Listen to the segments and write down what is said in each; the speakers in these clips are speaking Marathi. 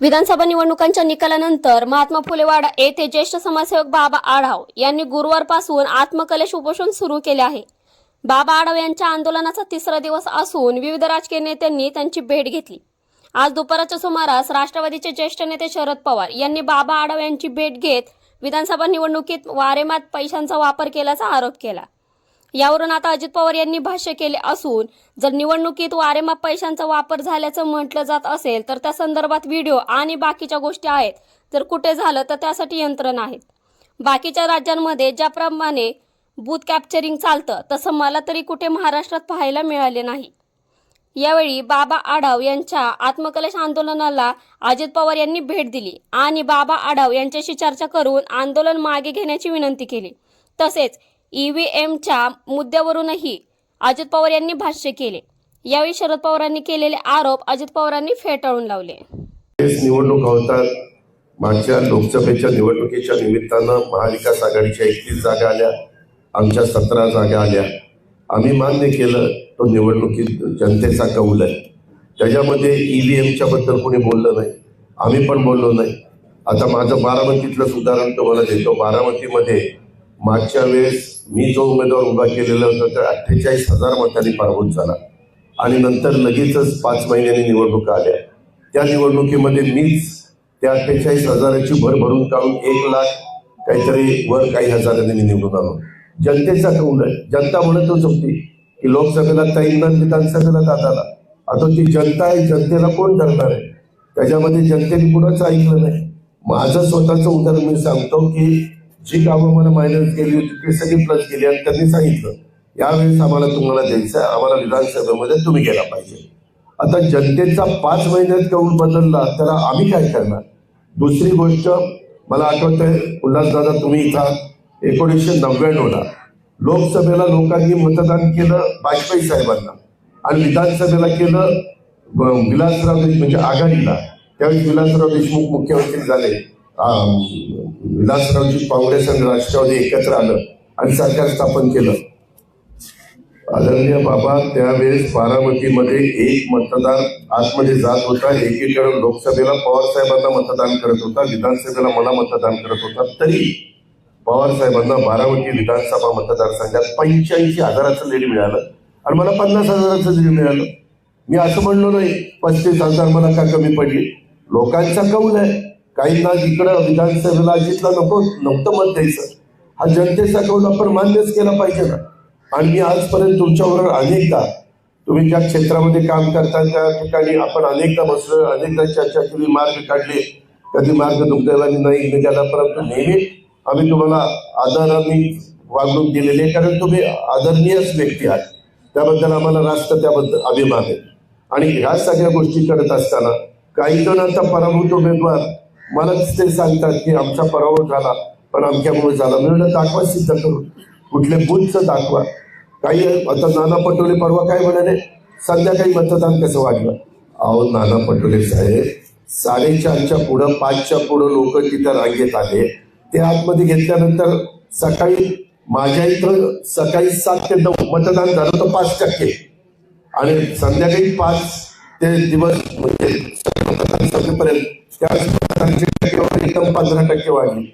विधानसभा निवडणुकांच्या निकालानंतर महात्मा फुले वाडा येथे ज्येष्ठ समाजसेवक बाबा आढाव यांनी गुरुवारपासून आत्मकलेश उपोषण सुरू केले आहे. बाबा आढाव यांच्या आंदोलनाचा तिसरा दिवस असून विविध राजकीय नेत्यांनी त्यांची भेट घेतली. आज दुपारच्या सुमारास राष्ट्रवादीचे ज्येष्ठ नेते शरद पवार यांनी बाबा आढाव यांची भेट घेत विधानसभा निवडणुकीत वारेमात पैशांचा वापर केल्याचा आरोप केला. यावरून आता अजित पवार यांनी भाष्य केले असून जर निवडणुकीत वारेमाप पैशांचा वापर झाल्याचं म्हटलं जात असेल तर त्या संदर्भात व्हिडिओ आणि बाकीच्या गोष्टी आहेत. जर कुठे झालं तर त्यासाठी यंत्रणा आहेत. बाकीच्या राज्यांमध्ये ज्याप्रमाणे बूथ कॅप्चरिंग चालतं तसं मला तरी कुठे महाराष्ट्रात पाहायला मिळाले नाही. यावेळी बाबा आढाव यांच्या आत्मकलश आंदोलनाला अजित पवार यांनी भेट दिली आणि बाबा आढाव यांच्याशी चर्चा करून आंदोलन मागे घेण्याची विनंती केली. तसेच ईव्हीएमच्या मुद्द्यावरूनही अजित पवार यांनी भाष्य केले. यावेळी शरद पवारांनी केलेले आरोप अजित पवारांनी फेटाळून लावले. निवडणुका होतात. मागच्या लोकसभेच्या निवडणुकीच्या निमित्तानं महाविकास आघाडीच्या एकतीस जागा आल्या आमच्या सतरा जागा आल्या. आम्ही मान्य केलं तो निवडणुकीत जनतेचा कौल आहे. त्याच्यामध्ये ईव्हीएमच्या बद्दल कोणी बोललं नाही. आम्ही पण बोललो नाही. आता माझं बारामतीतलं उदाहरण तुम्हाला देतो. बारामतीमध्ये मागच्या वेळेस मी जो उमेदवार उभा केलेला होता तर अठ्ठेचाळीस हजार मतांनी पराभूत झाला. आणि नंतर लगेचच पाच महिन्यांनी निवडणुका आल्या. त्या निवडणुकीमध्ये मीच त्या अठ्ठेचाळीस हजाराची भर भरून काढून एक लाख काहीतरी वर काही हजारांनी मी निवडून आलो. जनतेचा कौल आहे. जनता म्हणतच होती की लोकसभेला ताईंना विधानसभेला दादाला आता ती जनता आहे जनतेला कोण धरणार आहे? त्याच्यामध्ये जनतेने कुणाचं ऐकलं नाही. माझं स्वतःचं उदाहरण मी सांगतो की जी कामं मला मायनस केली होती ते सगळी प्लस केली आणि त्यांनी सांगितलं यावेळेस आम्हाला तुम्हाला द्यायचं आहे आम्हाला विधानसभेमध्ये तुम्ही गेला पाहिजे. आता जनतेचा पाच महिन्यात कौल बदलला तर आम्ही काय करणार? दुसरी गोष्ट मला आठवत आहे उल्हासदादा तुम्ही इथं एकोणीसशे नव्याण्णवला लोकसभेला लोकांनी मतदान केलं वाजपेयी साहेबांना आणि विधानसभेला केलं विलासराव देशमुख म्हणजे आघाडीला. त्यावेळी विलासराव देशमुख मुख्यमंत्री झाले. अं, विलासरावची काँग्रेस आणि राष्ट्रवादी एकत्र आलं आणि सरकार स्थापन केलं. आदरणीय बाबा त्यावेळेस बारामतीमध्ये एक मतदार आतमध्ये जात होता. एकीकडे लोकसभेला पवार साहेबांना मतदान करत होता विधानसभेला मला मतदान करत होता. तरी पवार साहेबांना बारामती विधानसभा मतदारसंघात पंच्याऐंशी हजाराचं लीड मिळालं आणि मला पन्नास हजाराचं लीड मिळालं. मी असं म्हणलो नाही पस्तीस हजार मला का कमी पडली? लोकांचा कौल आहे. काहींना इकडं विधानसभेला अजितला नको नव्हतं मत द्यायचं. हा जनतेचा कौल आपण मान्यच केला पाहिजे ना. आणि मी आजपर्यंत तुमच्याबरोबर अनेकदा तुम्ही ज्या क्षेत्रामध्ये काम करता त्या ठिकाणी आपण अनेकदा बसलो अनेकदा चर्चा केली मार्ग काढले. कधी मार्ग दुर्दैवाने नाही निघाला परंतु नेहमी आम्ही तुम्हाला आदराने वागणूक दिलेली आहे कारण तुम्ही आदरणीयच व्यक्ती आहात. त्याबद्दल आम्हाला रास्त त्याबद्दल अभिमान आहे. आणि ह्या सगळ्या गोष्टी करत असताना काही जण आता पराभूत उमेदवार मलाच ते सांगतात की आमचा पराभव झाला पण आमच्यामुळे झाला. मी म्हणलं दाखवा सिद्ध करून. कुठले बुथचं दाखवा. काही आता नाना पटोले परवा काय म्हणाले? संध्याकाळी मतदान कसं वाढलं? अहो नाना पटोले साहेब साडेचारच्या पुढं पाचच्या पुढं लोक तिथं रांगेत आले. ते आतमध्ये घेतल्यानंतर सकाळी माझ्या इथं सकाळी सात ते नऊ मतदान झालं तर पाच टक्के. आणि संध्याकाळी पाच ते दिवस म्हणजे मतदान एकदम पंधरा टक्के वाढली.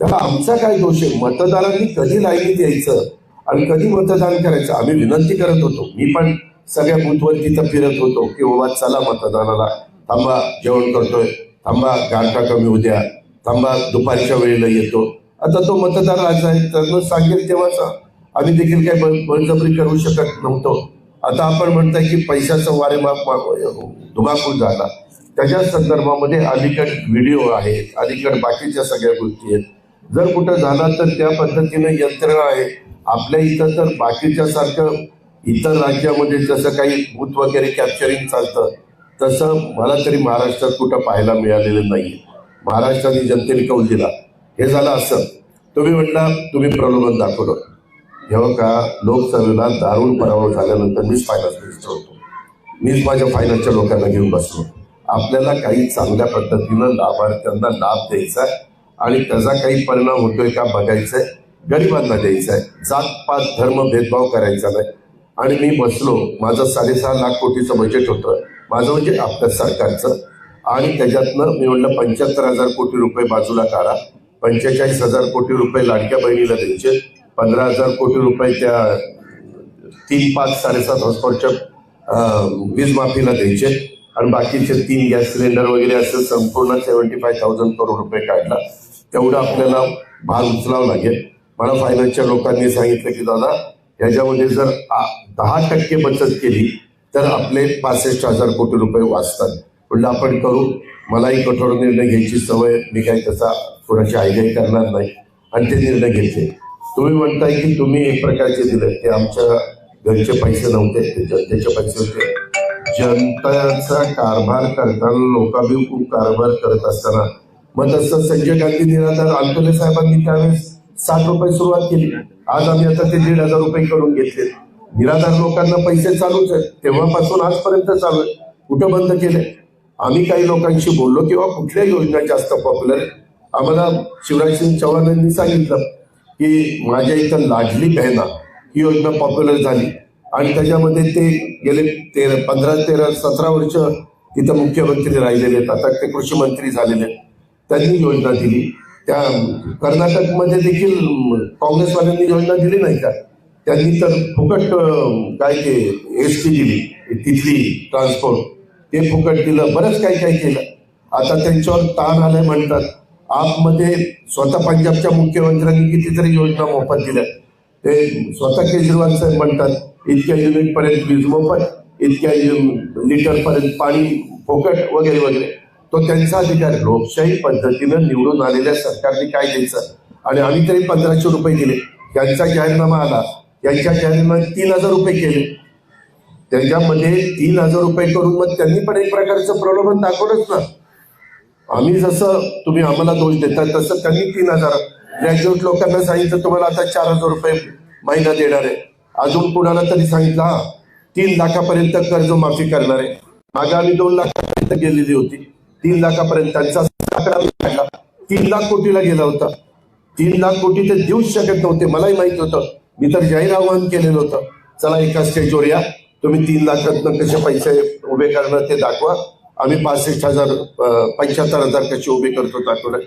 त्याला आमचा काय दोष आहे? मतदारांनी कधी लाईनीत यायचं आणि कधी मतदान करायचं? आम्ही विनंती करत होतो. मी पण सगळ्या बुथवर तिथं फिरत होतो की बाबा चला मतदानाला. थांबा जेवण करतोय. थांबा गारठा कमी उद्या थांबा दुपारच्या वेळेला येतो. आता तो मतदार राजा आहे तर सांगेल तेव्हाच. आम्ही देखील काही बळजबरी करू शकत नव्हतो. आता आपण म्हणताय की पैशाचं वारे माफ हो, हो, धुमाकूळ झाला. त्याच्या संदर्भामध्ये अलीकड व्हिडिओ आहेत अलीकड बाकीच्या सगळ्या गोष्टी आहेत. जर कुठं झाला तर त्या पद्धतीनं यंत्रणा आहे. आपल्या इथं तर बाकीच्या सारखं इतर राज्यामध्ये जसं काही भूत वगैरे कॅप्चरिंग चालतं तसं मला तरी महाराष्ट्रात कुठं पाहायला मिळालेलं नाही महाराष्ट्राने जनतेने कौल दिला. हे झालं असं. तुम्ही म्हटला तुम्ही प्रलोभन दाखवलं. जेव्हा का लोकसभेला दारुण पराभव झाल्यानंतर मीच फायनान्स मिनिस्टर होतो. मीच माझ्या फायनान्सच्या लोकांना घेऊन बसलो. आपल्याला काही चांगल्या पद्धतीनं लाभार्थ्यांना लाभ द्यायचा आहे आणि त्याचा काही परिणाम होतोय का बघायचा आहे गरिबांना द्यायचा आहे जात पात धर्म भेदभाव करायचा नाही. आणि मी बसलो माझं साडेसहा लाख कोटीचं बजेट होतं. माझं म्हणजे आपल्या सरकारचं. आणि त्याच्यातनं मी म्हणलं पंच्याहत्तर हजार कोटी रुपये बाजूला काढा. पंचेचाळीस हजार कोटी रुपये लाडक्या बहिणीला द्यायचे. पंधरा हजार कोटी रुपये त्या तीन पाच साडेसात हॉस्पॉटच्या वीज माफीला द्यायचे. आणि बाकीचे तीन गॅस सिलेंडर वगैरे असं संपूर्ण सेव्हन्टी फाय थाउजंड करोड रुपये काढला. तेवढं आपल्याला भार उचलावं लागेल. मला फायनान्सच्या लोकांनी सांगितलं की दादा याच्यामध्ये जर आ- दहा टक्के बचत केली तर आपले पासष्ट हजार कोटी रुपये वाचतात. म्हणलं आपण करू. मलाही कठोर निर्णय घ्यायची सवय मी काय तसा कोणाची आयगाई करणार नाही. आणि ते निर्णय घेतले. तुम्ही म्हणताय की तुम्ही एक प्रकारचे दिले ते आमच्या घरचे पैसे नव्हते ते जनतेचे पैसे होते. जनताचा कारभार करताना लोकाभिमुख कारभार करत असताना. मग तसं संजय गांधी निराधार आंतोले साहेबांनी त्यावेळेस साठ रुपये सुरुवात केली. आज आम्ही आता ते दीड हजार रुपये करून घेतले निराधार लोकांना पैसे चालूच आहेत. तेव्हापासून आजपर्यंत चालू आहे कुठं बंद केले आम्ही काही लोकांशी बोललो किंवा कुठल्या योजना जास्त पॉप्युलर. आम्हाला शिवराज सिंग चौहान यांनी सांगितलं की माझ्या इथं लाडली बहिणा ही योजना पॉप्युलर झाली. आणि त्याच्यामध्ये ते गेले तेरा पंधरा तेरा सतरा वर्ष तिथं मुख्यमंत्री राहिलेले आहेत. आता ते कृषी मंत्री झालेले आहेत. त्यांनी योजना दिली. त्या कर्नाटकमध्ये देखील काँग्रेसवाल्यांनी योजना दिली नाही का? त्यांनी तर फुकट काय ते एस टी दिली तिथली ट्रान्सपोर्ट. ते फुकट दिलं बरंच काही काही केलं. आता त्यांच्यावर ताण आलाय म्हणतात. आपमध्ये स्वतः पंजाबच्या मुख्यमंत्र्यांनी कितीतरी योजना मोफत दिल्या. ते स्वतः केजरीवाल साहेब म्हणतात इतक्या युनिट पर्यंत वीज मोफत इतक्या लिटर पर्यंत पाणी फोकट वगैरे वगैरे. तो त्यांचा अधिकार लोकशाही पद्धतीनं निवडून आलेल्या सरकारने काय द्यायचं? आणि आम्ही तरी पंधराशे रुपये दिले. त्यांचा जाहीरनामा आला. त्यांच्या जाहीरनाम्यात तीन हजार रुपये केले. त्यांच्यामध्ये तीन हजार रुपये करून मग त्यांनी पण एक प्रकारचं प्रलोभन दाखवलंच ना. आम्ही जसं तुम्ही आम्हाला दोष देता तसं त्यांनी तीन हजार. ग्रॅज्युएट लोकांना सांगितलं तुम्हाला आता चार हजार रुपये महिना देणार आहे. अजून कुणाला तरी सांगितलं हा तीन लाखापर्यंत कर्ज माफी करणार आहे. मागे आम्ही दोन लाखापर्यंत गेलेली होती. तीन लाखापर्यंत त्यांचा आकडा तीन लाख कोटीला गेला होता. तीन लाख कोटी ते देऊच शकत नव्हते मलाही माहीत होतं. मी तर जाहीर आवाहन केलेलं होतं. चला एका स्टेजवर या. तुम्ही तीन लाखातनं कसे पैसे उभे करणार ते दाखवा. आम्ही पासष्ट हजार पंच्याहत्तर हजार कसे उभे करतो दाखवलं.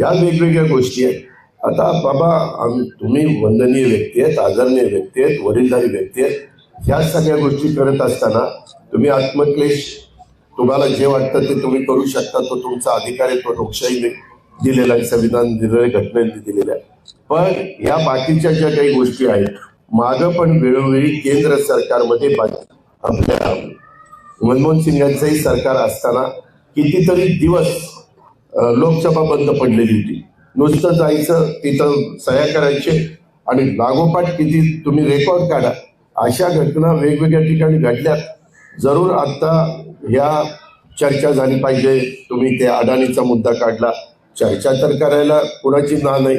या वेगवेगळ्या गोष्टी आहेत. आता बाबा आम- तुम्ही वंदनीय व्यक्ती आहेत आदरणीय व्यक्ती आहेत वडीलधारी व्यक्ती आहेत. ह्या सगळ्या गोष्टी करत असताना तुम्ही आत्मक्लेश तुम्हाला जे वाटतं ते तुम्ही करू शकता. तो तुमचा अधिकार आहे तो लोकशाहीने दिलेला आहे संविधान दिलेलं आहे घटनेने दिलेला आहे. पण या बाकीच्या ज्या काही गोष्टी आहेत मागं पण वेळोवेळी केंद्र सरकारमध्ये बा- आपल्या मनमोहन सिंग यांचंही सरकार असताना कितीतरी दिवस लोकसभा बंद पडलेली होती. नुसतं जायचं तिथं सह्या करायचे आणि लागोपाठ किती तुम्ही रेकॉर्ड काढा. अशा घटना वेगवेगळ्या ठिकाणी घडल्यात जरूर आत्ता ह्या चर्चा झाली पाहिजे. तुम्ही ते अडाणीचा मुद्दा काढला. चर्चा तर करायला कुणाची ना नाही.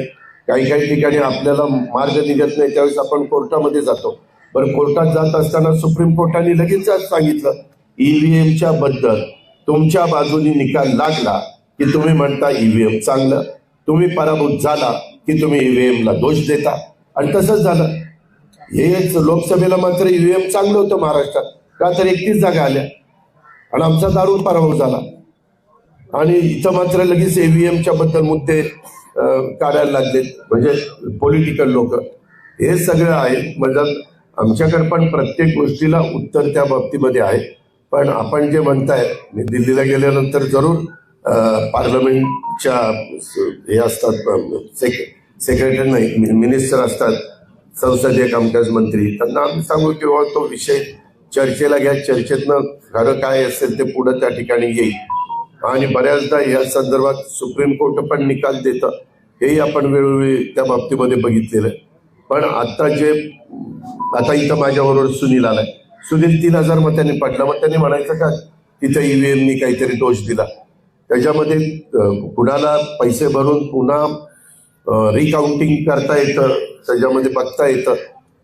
काही काही ठिकाणी आपल्याला मार्ग निघत नाही. त्यावेळेस आपण कोर्टामध्ये जातो. पण कोर्टात जात असताना सुप्रीम कोर्टाने लगेच आज सांगितलं ईव्हीएमच्या बद्दल तुमच्या बाजूने निकाल लागला की तुम्ही म्हणता ईव्हीएम चांगलं. तुम्ही पराभूत झाला की तुम्ही ईव्हीएमला दोष देता. आणि तसंच झालं. हेच लोकसभेला मात्र ईव्हीएम चांगलं होतं महाराष्ट्रात. का तर एकतीस जागा आल्या. आणि आमचा दारूण पराभव झाला. आणि इथं मात्र लगेच ईव्हीएमच्या बद्दल मुद्दे काढायला लागलेत. म्हणजे पॉलिटिकल लोक. हे सगळं आहे. म्हणजे आमच्याकडे पण प्रत्येक गोष्टीला उत्तर त्या बाबतीमध्ये आहे. पण आपण जे म्हणताय मी दिल्लीला गेल्यानंतर जरूर पार्लमेंटच्या हे असतात सेक सेक्रेटरी नाही मिनिस्टर असतात संसदीय कामकाज मंत्री. त्यांना आम्ही सांगू की बाबा तो विषय चर्चेला घ्या चर्चेतनं खरं काय असेल ते पुढं त्या ठिकाणी येईल. आणि बऱ्याचदा या संदर्भात सुप्रीम कोर्ट पण निकाल देतं. हेही आपण वेळोवेळी त्या बाबतीमध्ये बघितलेलं आहे. पण आता जे आता इथं माझ्याबरोबर सुनील आलाय. सुनील तीन हजार मतांनी पटला मग त्यांनी म्हणायचं का? तिथं ईव्हीएमनी काहीतरी दोष दिला. त्याच्यामध्ये कुणाला पैसे भरून पुन्हा रिकाउंटिंग करता येतं त्याच्यामध्ये बघता येतं.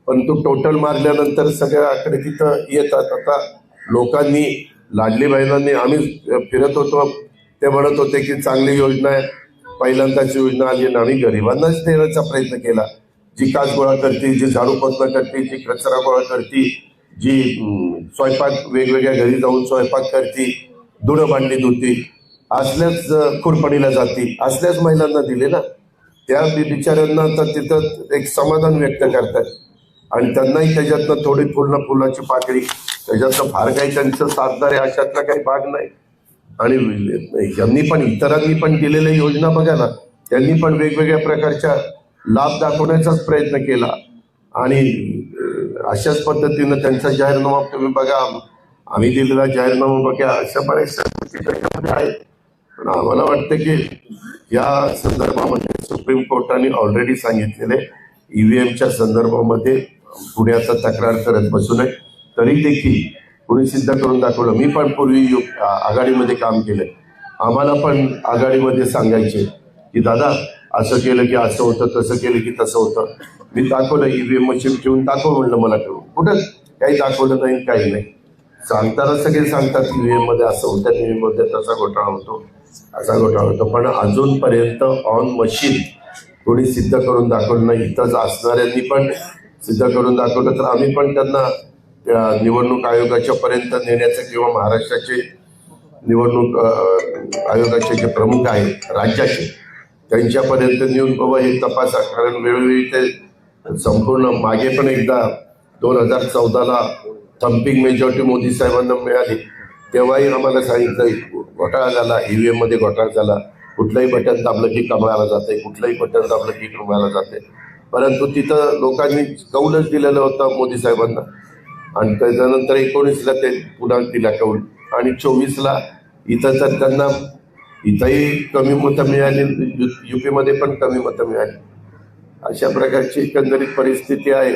पण तो टोटल मारल्यानंतर सगळ्या आकडे तिथं येतात. आता लोकांनी लाडली बहिणांनी आम्ही फिरत होतो. ते म्हणत होते की चांगली योजना आहे. पहिल्यांदाच योजना आली आणि आम्ही गरिबांनाच देण्याचा प्रयत्न केला. जी काच गोळा करते जी झाडू पोचणं करते जी कचरा गोळा करते जी स्वयंपाक वेगवेगळ्या घरी जाऊन स्वयंपाक करते धुणं भांडी धुती. असल्याच खुरपणीला जातील असल्याच महिलांना दिले ना. त्या बिचाऱ्यांना तर तिथं एक समाधान व्यक्त करतात. आणि त्यांनाही त्याच्यातनं थोडी पूर्ण फुलाची पाकळी त्याच्यातनं फार काही त्यांचं साधणारे अशातला काही भाग नाही. आणि यांनी पण इतरांनी पण दिलेल्या योजना बघा ना त्यांनी पण वेगवेगळ्या प्रकारच्या लाभ दाखवण्याचाच प्रयत्न केला. आणि अशाच पद्धतीनं त्यांचा जाहीरनामा तुम्ही बघा आम्ही दिलेला जाहीरनामा बघा अशा बऱ्याचशा गोष्टी त्याच्यामध्ये आहेत. मला आम्हाला वाटतं की या संदर्भामध्ये सुप्रीम कोर्टाने ऑलरेडी सांगितलेले ईव्हीएमच्या संदर्भामध्ये पुण्याचा तक्रार करत बसू नये. तरी देखील कुणी सिद्ध करून दाखवलं. मी पण पूर्वी यु- आघाडीमध्ये काम केलं आम्हाला पण आघाडीमध्ये सांगायचे की दादा असं केलं की असं होतं तसं केलं की तसं होतं. मी दाखवलं ईव्हीएम मशीन ठेवून दाखव म्हणलं मला करून. कुठं? काही दाखवलं नाही काही नाही. सांगताना सगळे सांगतात ईव्हीएममध्ये असं होतं ईव्हीएममध्ये तसा घोटाळा होतो. असा घोटाळा होतो. पण अजूनपर्यंत ऑन मशीन कोणी सिद्ध करून दाखवलं नाही. इथंच असणाऱ्यांनी पण सिद्ध करून दाखवलं. तर आम्ही पण त्यांना त्या निवडणूक आयोगाच्या पर्यंत नेण्याचं किंवा महाराष्ट्राचे निवडणूक आयोगाचे जे प्रमुख आहेत राज्याचे त्यांच्यापर्यंत नेऊन बाबा हे तपासा कारण वेळोवेळी ते संपूर्ण मागे पण एकदा दोन हजार चौदाला थम्पिंग मेजॉरिटी मोदी साहेबांना मिळाली. तेव्हाही आम्हाला सांगितलं घोटाळा झाला ईव्हीएममध्ये घोटाळा झाला कुठलंही बटन दाबलं की कमळाला जाते कुठलंही बटन दाबलं की कमळाला जाते परंतु तिथं लोकांनी कौलच दिलेलं होतं मोदी साहेबांना आणि त्याच्यानंतर एकोणीसला ते पुन्हा दिला कौल आणि चोवीसला इथं तर त्यांना इथंही कमी मतं मिळाली युपीमध्ये पण कमी मतं मिळाली अशा प्रकारची एकंदरीत परिस्थिती आहे